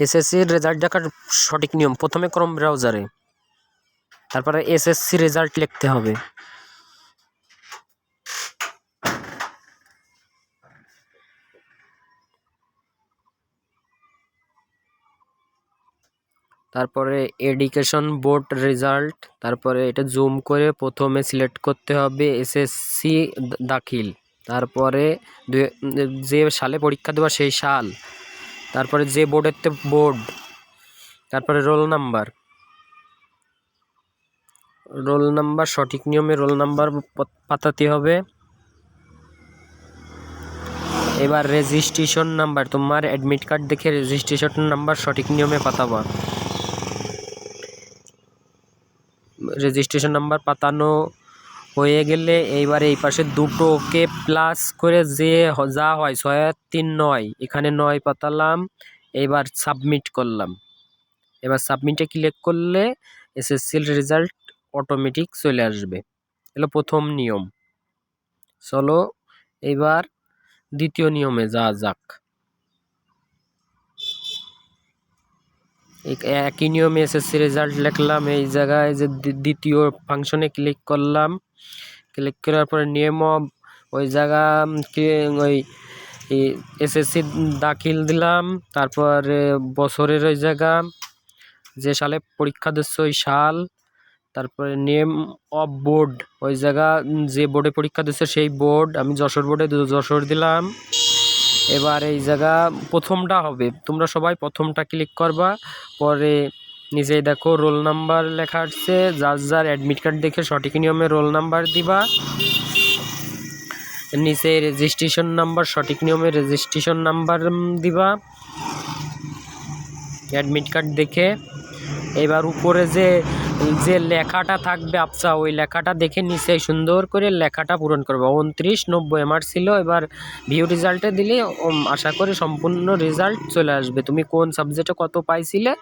এসএসসির রেজাল্ট দেখার সঠিক নিয়ম। প্রথমে ক্রোম ব্রাউজারে তারপরে এসএসসি রেজাল্ট লিখতে হবে। তারপরে এডুকেশন বোর্ড রেজাল্ট তারপরে এটা জুম করে প্রথমে সিলেক্ট করতে হবে এসএসসি দাখিল। তারপরে যে সালে পরীক্ষা দেওয়া সেই সাল। তারপরে যে বোর্ডের তে বোর্ড তারপরে রোল নাম্বার রোল নাম্বার সঠিক নিয়মে রোল নাম্বার পাতাতে হবে। এবার রেজিস্ট্রেশন নাম্বার তোমার অ্যাডমিট কার্ড দেখে রেজিস্ট্রেশন নাম্বার সঠিক নিয়মে পাতাবা। রেজিস্ট্রেশন নাম্বার পাতানো হয়ে গেলে এইবার এই পাশে দুটোকে প্লাস করে যে যা হয়, ছয়, তিন, নয়, এখানে নয় পাতালাম, এবার সাবমিট করলাম। এবার সাবমিটে ক্লিক করলে এসএসসির রেজাল্ট অটোমেটিক চলে আসবে। এলো প্রথম নিয়ম। চলো এবার দ্বিতীয় নিয়মে যা যাক। একই নিয়মে এসএসসি রেজাল্ট লিখলাম, এই জায়গায় যে দ্বি- দ্বিতীয় ফাংশনে ক্লিক করলাম ক্লিক করার পরে নিয়ম ওই জায়গা ওই এসএসসি দাখিল দিলাম, তারপরে বছরের ওই জায়গা, যে সালে পরীক্ষা দিচ্ছে ওই সাল, তারপরে নেম অফ বোর্ড ওই জায়গা, যে বোর্ডে পরীক্ষা দিচ্ছে সেই বোর্ড আমি যশোর বোর্ডে যশোর দিলাম। এবার এই জায়গা প্রথমটা হবে। তোমরা সবাই প্রথমটা ক্লিক করবা, পরে নিজেই দেখো রোল নাম্বার লেখা আসছে যার যার অ্যাডমিট কার্ড দেখে সঠিক নিয়মে রোল নাম্বার দিবা। নিচে রেজিস্ট্রেশন নাম্বার সঠিক নিয়মে রেজিস্ট্রেশন নাম্বার দিবা। অ্যাডমিট কার্ড দেখে। এবার উপরে যে যে লেখাটা থাকবে আপসা ওই লেখাটা দেখে নিচে সুন্দর করে লেখাটা পূরণ করবে। উনত্রিশ, নব্বই আমার ছিল, এবার ভিউ রেজাল্টে দিলে আশা করি সম্পূর্ণ রেজাল্ট চলে আসবে। তুমি কোন সাবজেক্টে কত পাইছিলে,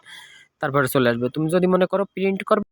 তারপরে চলে আসবে। তুমি যদি মনে করো প্রিন্ট করবে